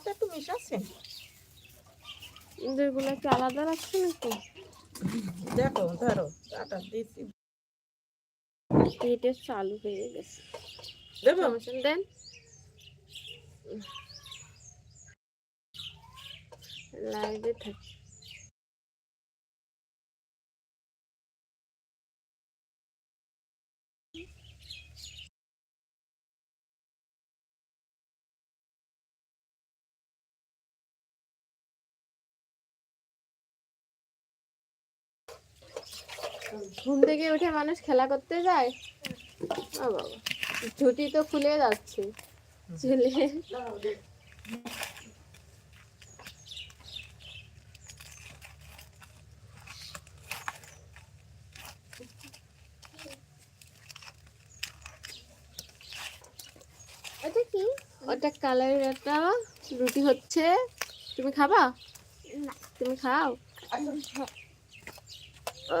সাথে একটু মিশাচ্ছেন এগুলো একটু আলাদা রাখছে নাকি? দেখো ধরো আটা দিচ্ছি। পেটের চালু হয়ে গেছে। দেবো? দেন। লাইভে থাকি। ঘুম থেকে উঠে মানুষ খেলা করতে যায়? ও বাবা ঝুটি তো খুলে যাচ্ছে। চলে। ওটা কি? ওটা কালারের একটা রুটি হচ্ছে। তুমি খাবা? তুমি খাও? ও।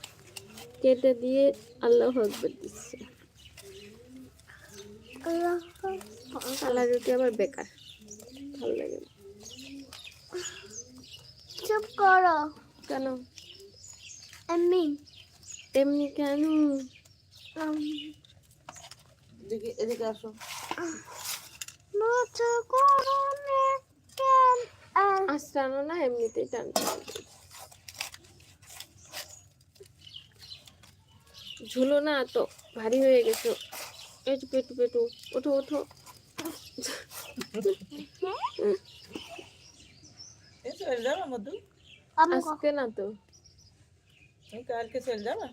কেটে দিয়ে আল্লাহ আকবার দিচ্ছে। আল্লাহ কালা রুটি আবার বেকার ভালো লাগে না। চুপ করো। কেন? এমনি। এমনি কেন? এদিকে এদিকে আসো। আজ টানো না এমনিতেই টানতে ঝুলো না তো ভারী হয়ে গেছো। পেটু পেটু পেটু ওঠো ওঠো। চলে যাবা মধু? আজকে না তো। কালকে চলে যাবা?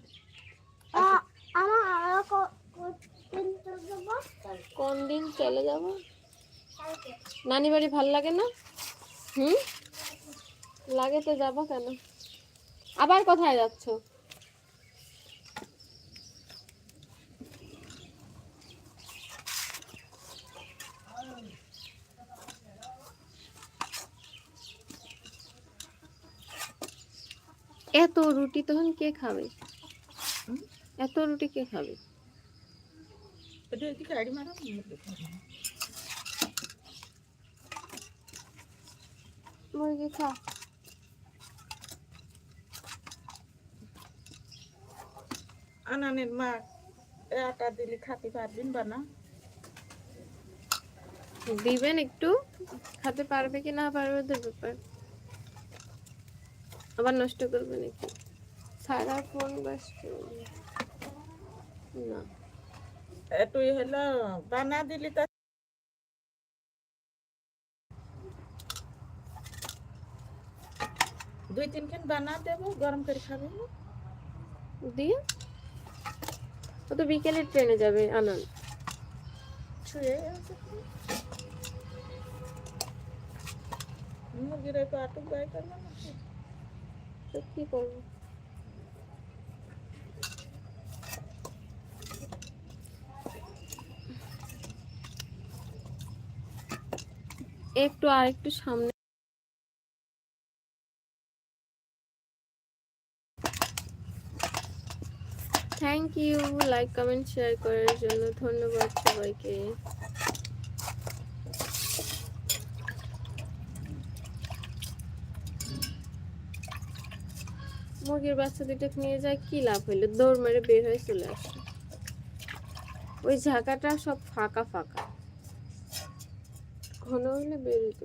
কোন দিন চলে যাব? নানি বাড়ি ভালো লাগে না? হুম? লাগে তো যাব কেন? আবার কোথায় যাচ্ছ? রুটি তখন কে খাবে? এত রুটি কে খাবে? মুরগি খা। আনানের মা আটা দিলে খাতে পারবেন বা না? দিবেন একটু। খেতে পারবে কি না পারবে তো ব্যাপার। আবার নষ্ট করবে নাকি? সারা ফোন ব্যস্ত না। একটু হলো বানা দিলি তা দুই তিনখান বানা দেবো গরম করে খাবে। না দিয়ে? ও তো বিকেলে ট্রেনে যাবে আনন্দ। ছুঁয়ে আছে মুরগির একটু আটক গায়ে করবে না তো করব একটু আর একটু সামনে। Thank you like comment share করার জন্য ধন্যবাদ সবাইকে। মুরগির বাচ্চা দুটো নিয়ে যায় কি লাভ হইল? দৌড় মেরে বের হয়ে চলে আসে। ওই ঝাঁকাটা সব ফাঁকা ফাঁকা। ঘন হইলে বের হইতে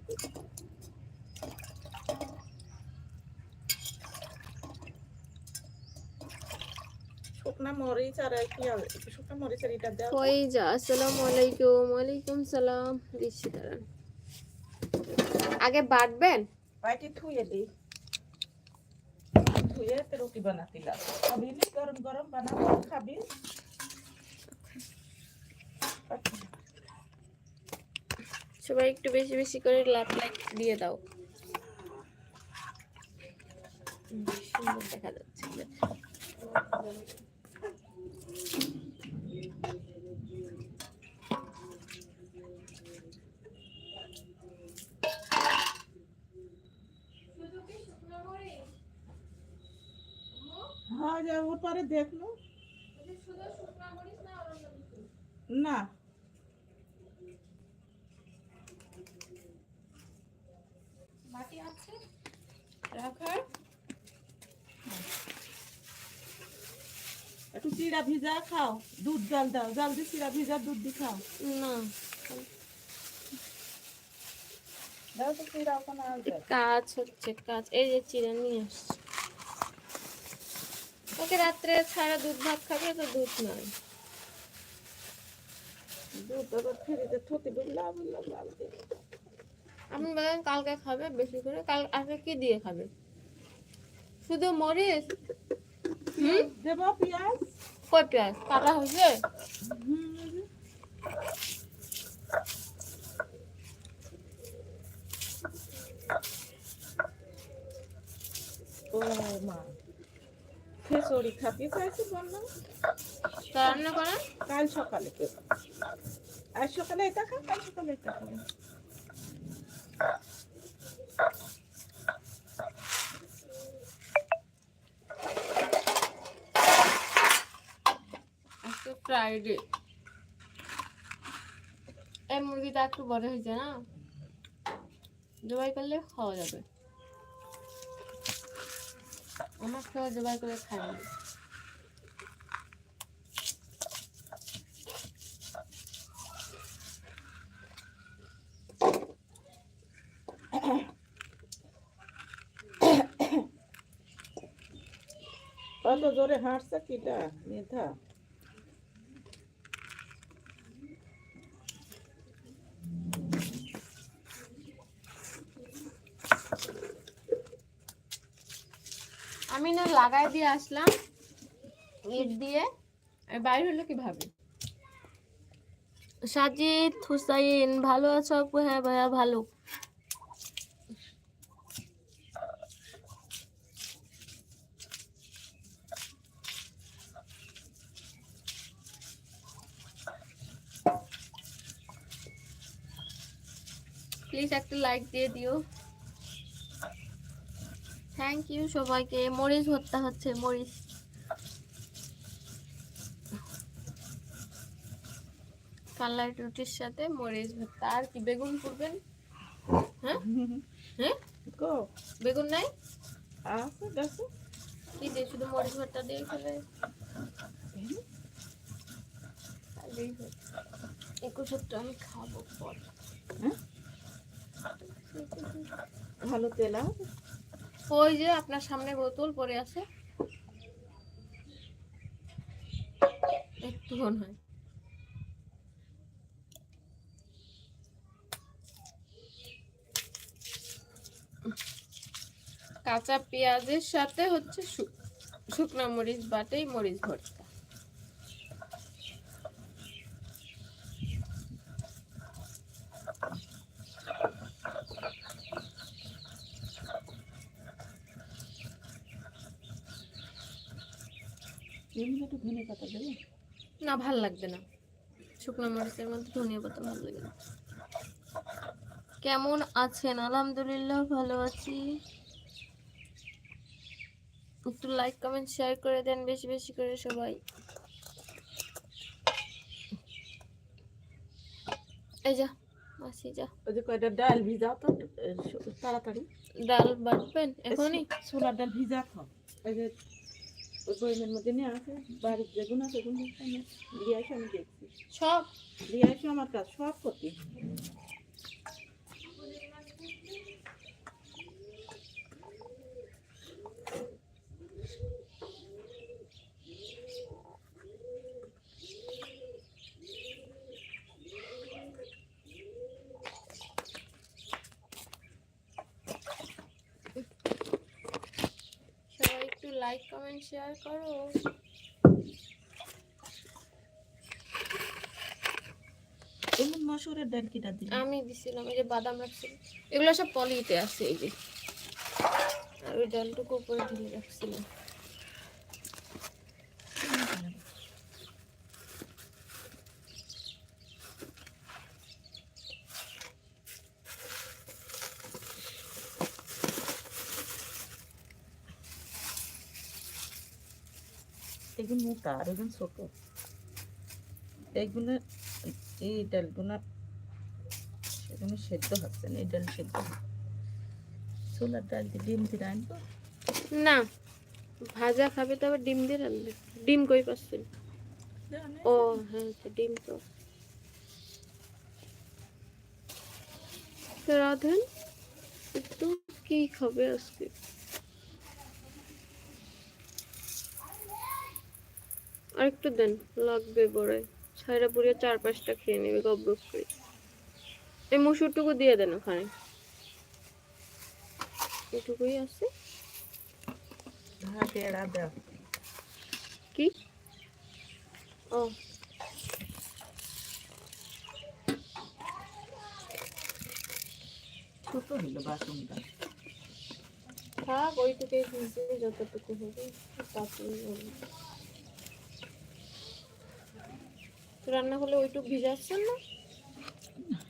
আগে বাটবেন? পাইটি থুয়ে দিই। সবাই একটু বেশি বেশি করে লাভ লাইক দিয়ে দাও। সুন্দর দেখা যাচ্ছে। যা দেখল না একটু চিড়া ভিজা খাও। দুধ জাল দাও। জল দিয়ে চিড়া ভিজা দুধ দিয়ে খাও। না। কাজ হচ্ছে কাজ এই যে চিড়া নিয়ে আসছে। ওকে রাত্রে ছাড়া দুধ ভাত খাবে তো দুধ নয়। দুধ আবার ফ্রিতে থতে ডুবলা আমি বলেন কালকে খাবে বেশি করে কাল আজকে কি দিয়ে খাবে? শুধু মরিচ? দেব পেঁয়াজ। কই পেঁয়াজ? কাটা হয়েছে? ও মা। খাবি চাইছি বললাম রান্না করেন কাল সকালে। আজ সকালে এটা খা কাল সকালে এটা ফ্রাইডে এই মুরগিটা একটু বড় হয়েছে না? জবাই করলে খাওয়া যাবে। আমার খেয়ে জোগাড় করে খাই কত জোরে হাঁটছে কিটা মেধা আমি না লাগাই দিয়ে আসলাম ইট দিয়ে। বাইরে হলো কীভাবে? সাজিদ হুসাইন ভালো আছো আপু? হ্যাঁ ভাইয়া ভালো। প্লিজ একটা লাইক দিয়ে দিও। থ্যাংক ইউ সবাইকে। মরিচ হত্যা হচ্ছে মরিচ। কালার রুটির সাথে মরিচ ভর্তা। আর কি বেগুন করবেন হ্যাঁ? হ্যাঁ? গো। বেগুন নাই? দেখো। কি দিয়ে শুধু মরিচ ভর্তা দিয়ে খেলে। একুশটা আমি খাব পর। হ্যাঁ? ভালো তেল আছে ওই যে আপনার সামনে বোতল পরে আছে। একটু কাঁচা পেঁয়াজের সাথে হচ্ছে শুকনা মরিচ বাটেই মরিচ ভর্তা এমনি একটু ধনে পাতা দেবে? না ভালো লাগবে না। শুকনো মরিচের মধ্যে ধনিয়া পাতা ভালো লাগে না। কেমন আছেন? আলহামদুলিল্লাহ ভালো আছি। একটু লাইক কমেন্ট শেয়ার করে দেন বেশি বেশি করে সবাই। এই যা মাসি যা। ওই যে কয়টা ডাল ভিজাও তো তাড়াতাড়ি। ডাল বাটবেন এখনই? ছোলার ডাল ভিজা খাও ওই যে ওই বইমের মধ্যে নিয়ে আসে বাড়ির যেগুন আছে সেগুলো দিয়ে আসে আমি দেখছি। সব? দিয়ে আসে আমার কাজ সব করতে সবাই একটু লাইক কমেন্ট শেয়ার করো এমন মসুরের ডাল কিটা দিলে? আমি দিছিলাম এই যে বাদাম রাখছি। এগুলো সব পলিতে আছে এই যে। আর ওই ডালটুকু উপরে ঢেলে রাখছিলাম। আর এগুলো ছোট। এইগুলো এই ডালগুলো সেগুলো সেদ্ধ হচ্ছে না এই ডাল সেদ্ধ। ছোলার ডাল দিয়ে ডিম দিয়ে আনব না ভাজা খাবে তো আবার ডিম দিয়ে রাখবে ডিম কই পাচ্ছেন? ও হ্যাঁ ডিম তো। তো রাধেন একটু কি খাবে আজকে? আর একটু দেন লাগবে বড় ছাইরা পুড়িয়ে চার পাঁচটা খেয়ে নেবে গব্বর করে। এই মুসুরটুকু দিয়ে দেন ওখানে। এটুকুই আছে। কি? ও। ছোট হইল বাসনটা। থাক ওইটুকুই যতটুকু হবে তাতেই হবে। তো রান্না হলে ওইটুক ভিজাচ্ছেন না?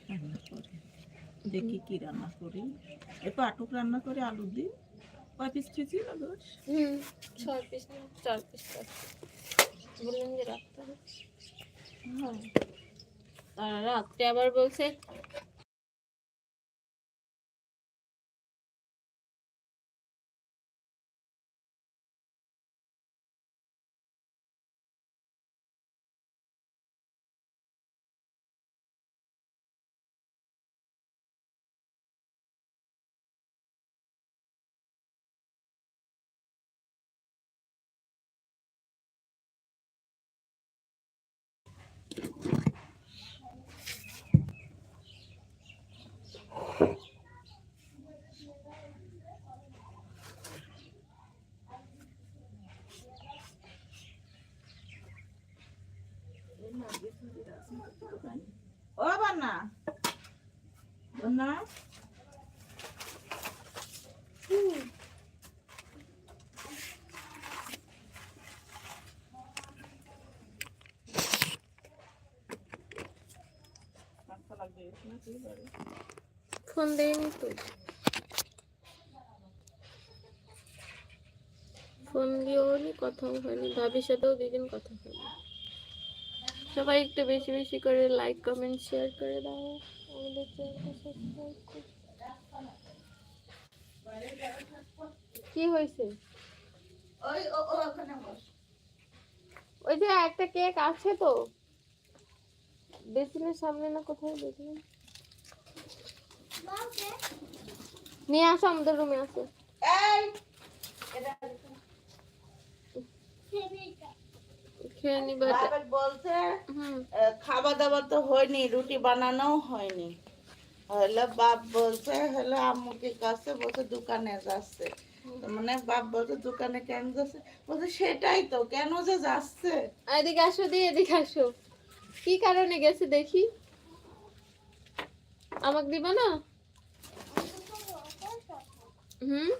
রান্না করে দেখি কি রান্না করি। এরপর আটক রান্না করে আলু দিই। কয় পিস খেয়েছি হুম ছয় পিস না চার পিস যে রাখতে হবে হ্যাঁ। আর রাত্রে আবার বলছে ফোন দেয়নি তো। ফোন দিয়েও নি কথাও হয়নি। ভাবির সাথেও দুদিন কথা হয়নি। সবাই একটু বেশি বেশি করে লাইক কমেন্ট শেয়ার করে দাও আমাদের কি হয়েছে? ওই যে একটা কেক আছে তো। বেসিনের সামনে না কোথায় বেসিন নিয়ে আসো আমাদের রুমে আসো। এই খেয়ে নিবে। বলছে তো হয়নি রুটি বানানো হয়নি। হলো বাপ বলছে হলো আম্মুকে কাছে বলছে দোকানে যাচ্ছে। মানে বাপ বলছে দোকানে কেন যাচ্ছে? বলছে সেটাই তো কেন যে যাচ্ছে? এদিকে আসো দিয়ে এদিকে আসো। কি কারণে গেছে দেখি? আমাকে দিবা না? হুম?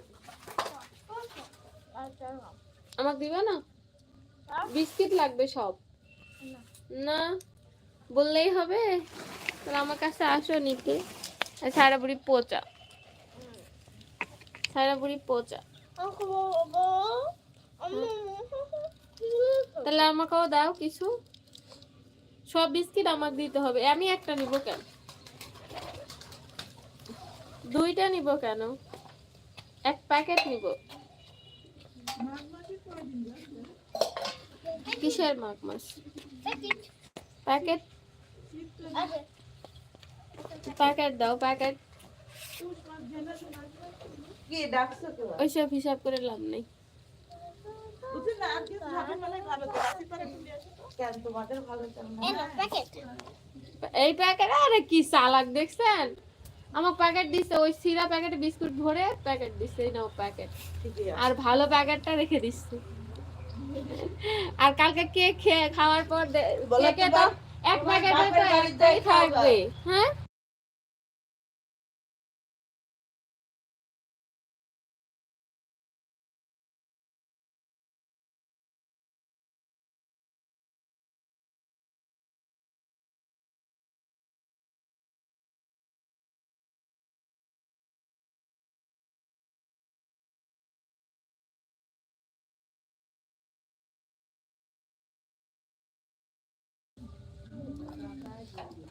আমাকে দিবা না? বিস্কিট লাগবে সব। না, বললেই হবে। তাহলে আমার কাছে আসো নিতে। সারা বুড়ি পচা। সারা বুড়ি পচা। তাহলে আমাকেও দাও কিছু। সব বিস্কিট আমাকে দিতে হবে। আমি একটা নিব কেন? দুইটা নিব কেন? এক প্যাকেট নিব। কিসের মাগ মাছ প্যাকেট প্যাকেট দাও প্যাকেট কি ডাকছো ওইসব হিসাব করে লাভ নেই। মানে এই প্যাকেট আরে কি চালাক দেখছেন? আমার প্যাকেট দিছে ওই সিরা প্যাকেটে বিস্কুট ভরে প্যাকেট দিছে এই নাও প্যাকেট আর ভালো প্যাকেটটা রেখে দিচ্ছে। আর কালকে কেক খেয়ে খাওয়ার পর এক প্যাকেটে। থাকবে হ্যাঁ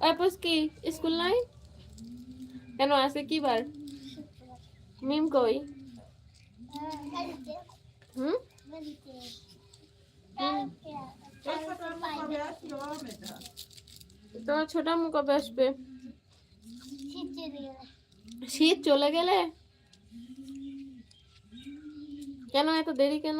অ্যাপস কি স্কুল নাই কেন আছে কি বার মিম কই হুম তোমার ছোট আম্মু কবে আসবে শীত চলে গেলে কেন এত দেরি কেন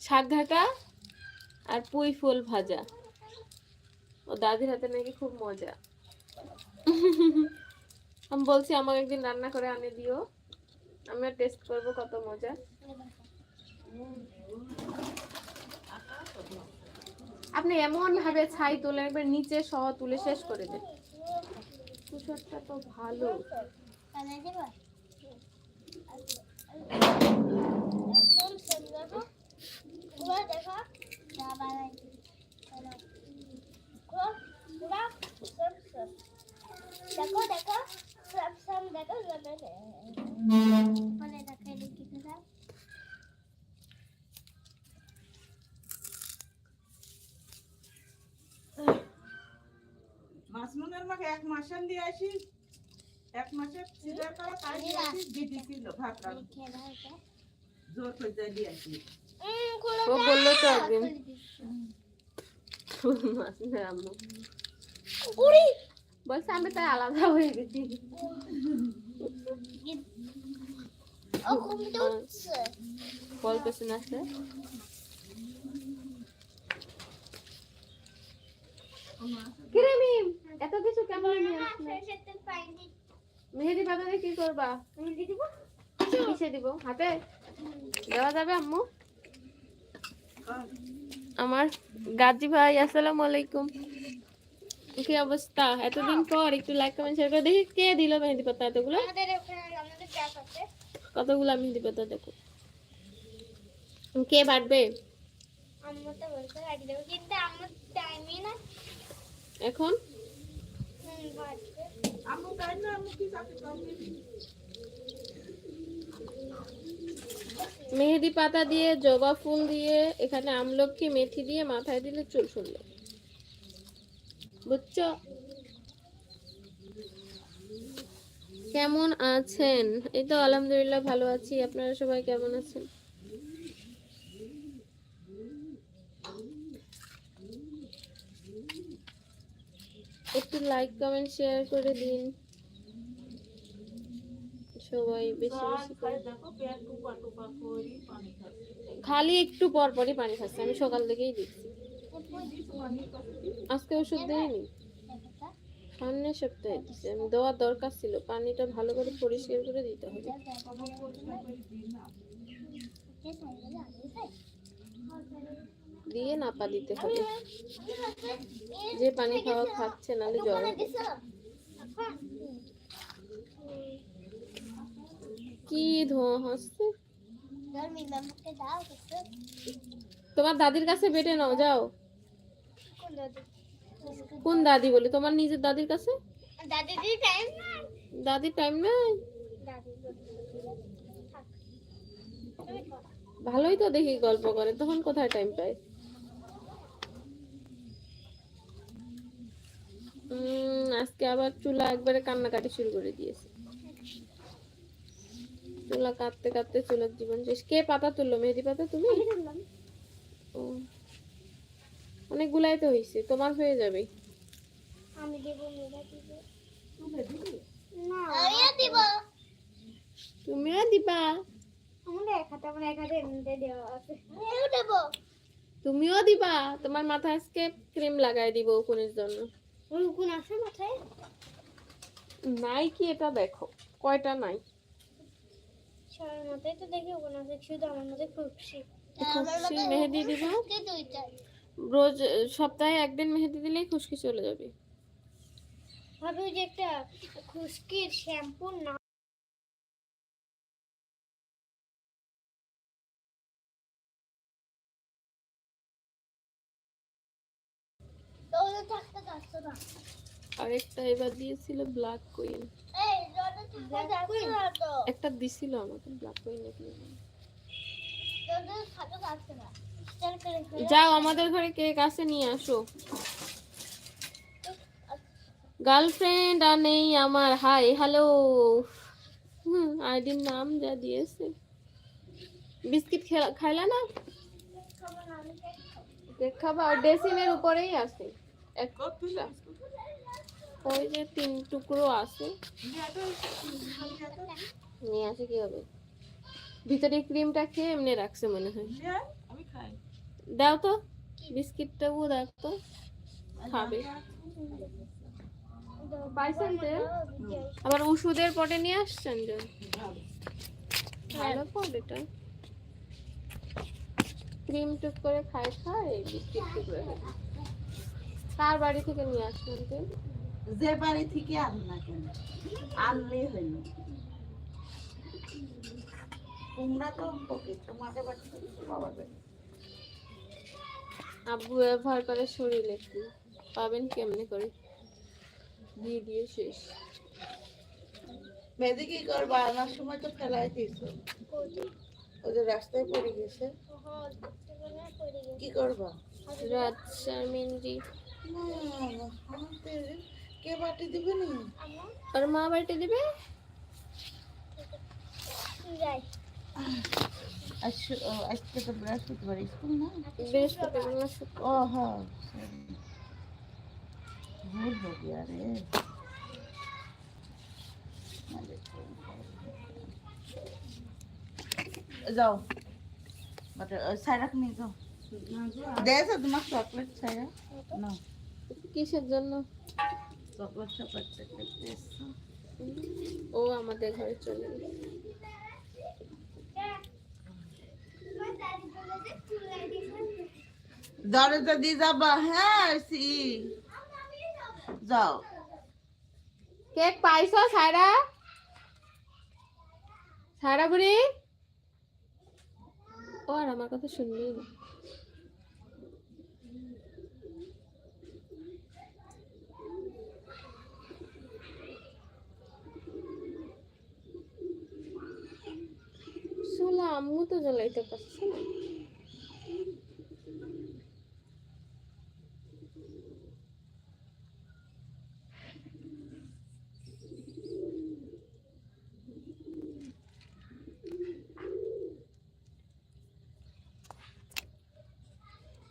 শাক ঘাটা আর পুঁই ফুল ভাজা। ও দাদির হাতে নাকি খুব মজা। আমি বলছি, আমাকে একদিন রান্না করে আনে দিও। আমিও টেস্ট করব কত মজা। আপনি এমন ভাবে ছাই তুলে একবার নিচে সহ তুলে শেষ করে দেন। কুসরটা তো ভালো। দেখো দেখো সব সব দেখো মানে দেখি দাদা মাসমুনের মাকে এক মাসের দিয়ে আসি এক মাসের সিজার করা তাই দিয়ে আসি দিদি কিলো ভাত দাও জোর করে দিয়ে আসি। ও বলল তো একদিন। বলছে আমি তাই আলাদা হয়ে গেছি। ও ঘুমতে উঠছে। বলতেছে না সে? কিরে মিম এত কিছু কেমন মেহেদি পাতা কি করবা? মেহেদি দিব? কিসে দিব? হাতে? দেওয়া যাবে আম্মু? আমার গাজী ভাই আসসালামু আলাইকুম। কি অবস্থা? এতদিন পর একটু লাইক কমেন্ট শেয়ার করে দেখি কে দিল মেহেদি পাতা এতগুলো? কতগুলো মেহেদি পাতা দেখো। কে বাটবে? আম্মু তো বলছে কাটি দেবো কিন্তু আমার টাইমই না। এখন হুম বাড়বে আম্মু তাই না আম্মু কি চাকরি করবি মেহেদি পাতা দিয়ে, জবা ফুল দিয়ে, এখানে আমলকি মেথি দিয়ে মাথায় দিলে চুল সুন্দর বুঝছ? কেমন আছেন? এই তো আলহামদুলিল্লাহ ভালো আছি। আপনারা সবাই কেমন আছেন? একটু লাইক কমেন্ট শেয়ার করে দিন। সবাই বেশি বেশি করে। খালি একটু পর পরই পানি খাচ্ছে আমি সকাল থেকেই দিচ্ছি আজকে ওষুধ দিইনি সামনের সপ্তাহে দিচ্ছি। আমি দেওয়ার দরকার ছিল পানিটা ভালো করে পরিষ্কার করে দিতে হবে। দিয়ে নাপা দিতে হবে। যে পানি খাওয়া খাচ্ছে নাহলে জ্বর হবে। কি ধোঁয়া হচ্ছে? তোমার দাদির কাছে বেটে নাও যাও। কোন দাদি? বলে? তোমার নিজের দাদির কাছে? দাদির টাইম নাই? ভালোই তো দেখি গল্প করে তখন কোথায় টাইম পায়? উম, আজকে আবার চুলা একবারে কান্নাকাটি শুরু করে দিয়েছে। চুলা কাটতে কাটতে চুলার জীবন শেষ। কে পাতা তুললো? মেহেদি পাতা তুমি? ও। অনেকগুলাই তো হয়েছে তোমার হয়ে যাবে। আমি দেবো দিব। না। তুমিও দিবা। তুমিও দিবা। তোমার মাথায় আজকে ক্রিম লাগাই দিব উকুনের জন্য। গুণ আছে মাথায়? নাই কি এটা দেখো। কয়টা নাই সবার মাথায় তো দেখি শুধু আমার মধ্যে খুশি খুশি মেহেদি দিবা রোজ সপ্তাহে একদিন মেহেদি দিলেই খুশকি চলে যাবে। ভাবি যে একটা খুশকির শ্যাম্পু না আরেকটা এবার দিয়েছিল ব্ল্যাক কুইন একটা দিছিল আমাকে ব্ল্যাক কুইন ওদের থাকতে যাচ্ছে না স্টাইল করে ফেলে যাও, আমাদের ঘরে কেক আছে, নিয়ে আসো। গার্লফ্রেন্ড আর নেই আমার। হাই হ্যালো হুম আইডির নাম যা দিয়েছে। বিস্কিট খাইলা না? কেক খাবা ডেসিনের উপরেই আছে। এক ওই যে তিন টুকরো আছে। নিয়ে আসে কি হবে? ভিতরে ক্রিমটা খেয়ে এমনি রাখছে মনে হয়। দাও তো, বিস্কিটটাও দাও তো। খাবে। পাইছেন তো আবার ওষুধের পটে নিয়ে আসছেন যে? ভালো এটা। ক্রিম টুক করে খায় খায়, বিস্কিট টুকরে খায়। কার বাড়ি থেকে নিয়ে আসছেন তো যে বাড়ি থেকে আন না কেন? আনলেই হইল। তোমরা তো তোমাদের বাড়ি বাবার বাড়ি আব্বু ব্যবহার করে শরীরে একটু। পাবেন কেমনে করে? দিয়ে দিয়ে শেষ। মেয়েদের কি করবা? আনার সময় তো ফেলাই দিয়েছ। ওদের রাস্তায় পড়ে গেছে। কি করবা? রাত আমাদের কে বাটি দিবে নি আর মা বাড়িতে দিবে যাই আজকে ও, আজকে তো বৃহস্পতিবার স্কুল না বৃহস্পতিবার না শুক্র ও হ্যাঁ ভুল हो गया रे যাও বাট সাইরাক নিয়ে যাও দেয় তোমার চকলেট সাইরা না কিসের জন্য ও আমাদের ঘরে চলে দরজা দিয়ে যাবা হ্যাঁ সি। যাও। কেক পাইছো সারা সারা বুড়ি? ও আর আমার কথা শুনবেই না। শুনলাম আম্মু তো জ্বলাইতে পারছে না।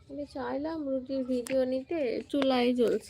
আমি চাইলাম রুটির ভিডিও নিতে চুলাই জ্বলছে।